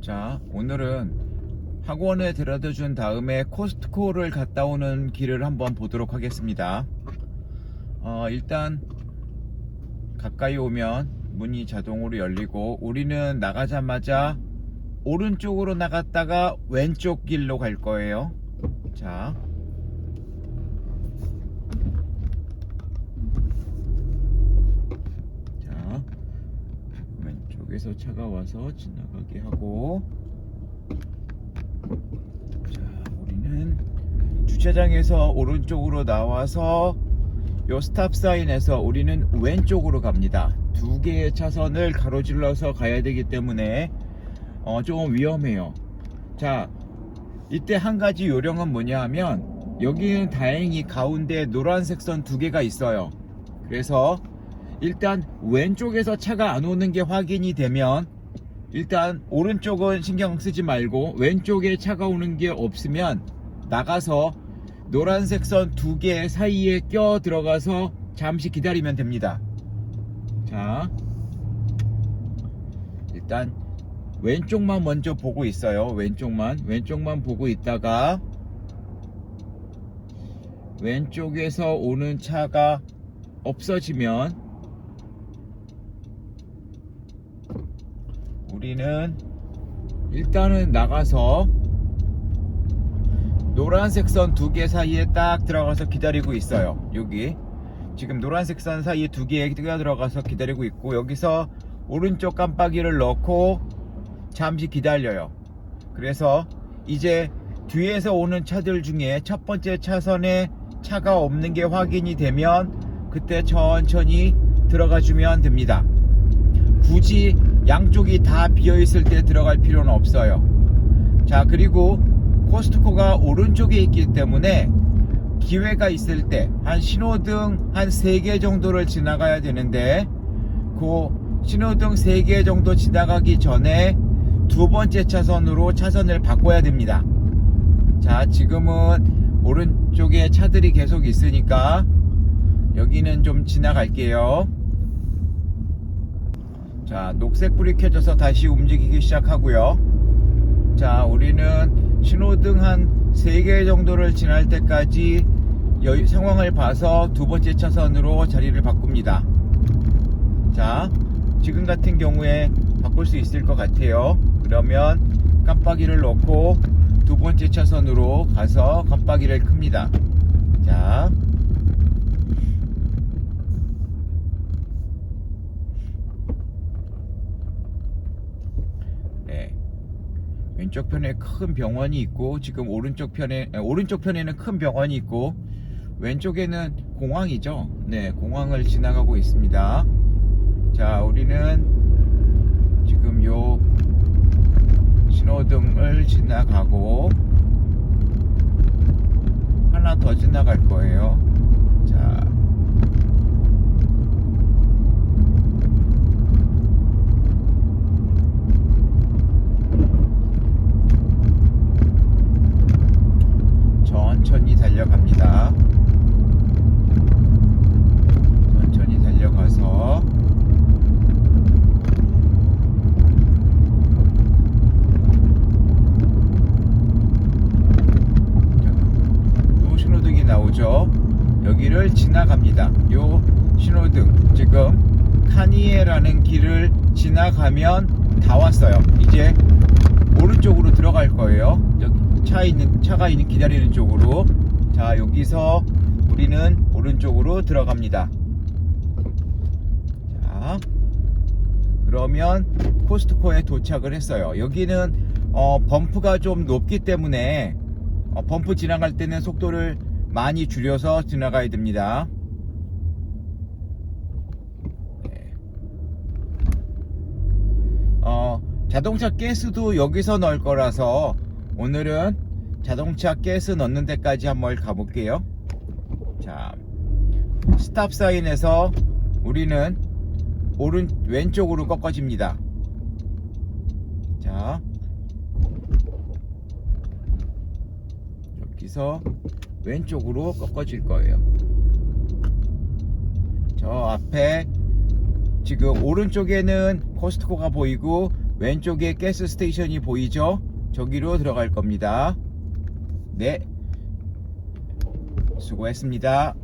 자, 오늘은 학원에 데려다 준 다음에 코스트코를 갔다 오는 길을 한번 보도록 하겠습니다. 어, 일단 가까이 오면 문이 자동으로 열리고 우리는 나가자마자 오른쪽으로 나갔다가 왼쪽 길로 갈 거예요. 자. 자. 왼 쪽에서 차가 와서 지나가게 하고. 자 우리는 주차장에서 오른쪽으로 나와서 요 스탑 사인에서 우리는 왼쪽으로 갑니다. 두 개의 차선을 가로질러서 가야 되기 때문에 어, 좀 위험해요. 자 이때 한 가지 요령은 뭐냐 하면 여기는 다행히 가운데 노란색 선 두 개가 있어요. 그래서 일단 왼쪽에서 차가 안 오는 게 확인이 되면 일단 오른쪽은 신경 쓰지 말고 왼쪽에 차가 오는 게 없으면 나가서 노란색 선 두 개 사이에 껴 들어가서 잠시 기다리면 됩니다. 자, 일단 왼쪽만 먼저 보고 있어요. 왼쪽만 왼쪽만 보고 있다가 왼쪽에서 오는 차가 없어지면 우리는 일단은 나가서 노란색 선 두 개 사이에 딱 들어가서 기다리고 있어요. 여기 지금 노란색 선 사이에 두 개에 들어가서 기다리고 있고 여기서 오른쪽 깜빡이를 넣고 잠시 기다려요. 그래서 이제 뒤에서 오는 차들 중에 첫 번째 차선에 차가 없는 게 확인이 되면 그때 천천히 들어가 주면 됩니다. 굳이 양쪽이 다 비어 있을 때 들어갈 필요는 없어요. 자, 그리고 코스트코가 오른쪽에 있기 때문에 기회가 있을 때 한 신호등 한 3개 정도를 지나가야 되는데 그 신호등 3개 정도 지나가기 전에 두 번째 차선으로 차선을 바꿔야 됩니다. 자, 지금은 오른쪽에 차들이 계속 있으니까 여기는 좀 지나갈게요. 자, 녹색 불이 켜져서 다시 움직이기 시작하고요. 자, 우리는 신호등 한 3개 정도를 지날 때까지 여- 상황을 봐서 두 번째 차선으로 자리를 바꿉니다. 자, 지금 같은 경우에 바꿀 수 있을 것 같아요. 그러면 깜빡이를 넣고 두 번째 차선으로 가서 깜빡이를 큽니다. 자, 네. 왼쪽 편에 큰 병원이 있고 지금 오른쪽 편에 에, 오른쪽 편에는 큰 병원이 있고 왼쪽에는 공항이죠. 네, 공항을 지나가고 있습니다. 자, 우리는 지금 요 신호등을 지나가고 하나 더 지나갈 거예요. 자, 천천히 달려갑니다. 천천히 달려가서 요 신호등이 나오죠. 여기를 지나갑니다. 요 신호등 지금 카니에라는 길을 지나가면 다 왔어요. 이제 오른쪽으로 들어갈 거예요. 차 있는 차가 있는 기다리는 쪽으로. 자 여기서 우리는 오른쪽으로 들어갑니다. 자 그러면 코스트코에 도착을 했어요. 여기는 어, 범프가 좀 높기 때문에 어, 범프 지나갈 때는 속도를 많이 줄여서 지나가야 됩니다. 네. 어, 자동차 가스도 여기서 넣을 거라서 오늘은 자동차 가스 넣는 데까지 한번 가볼게요. 자, 스탑 사인에서 우리는 오른 왼쪽으로 꺾어집니다. 자, 여기서 왼쪽으로 꺾어질 거예요. 저 앞에 지금 오른쪽에는 코스트코가 보이고 왼쪽에 가스 스테이션이 보이죠? 저기로 들어갈 겁니다. 네. 수고했습니다.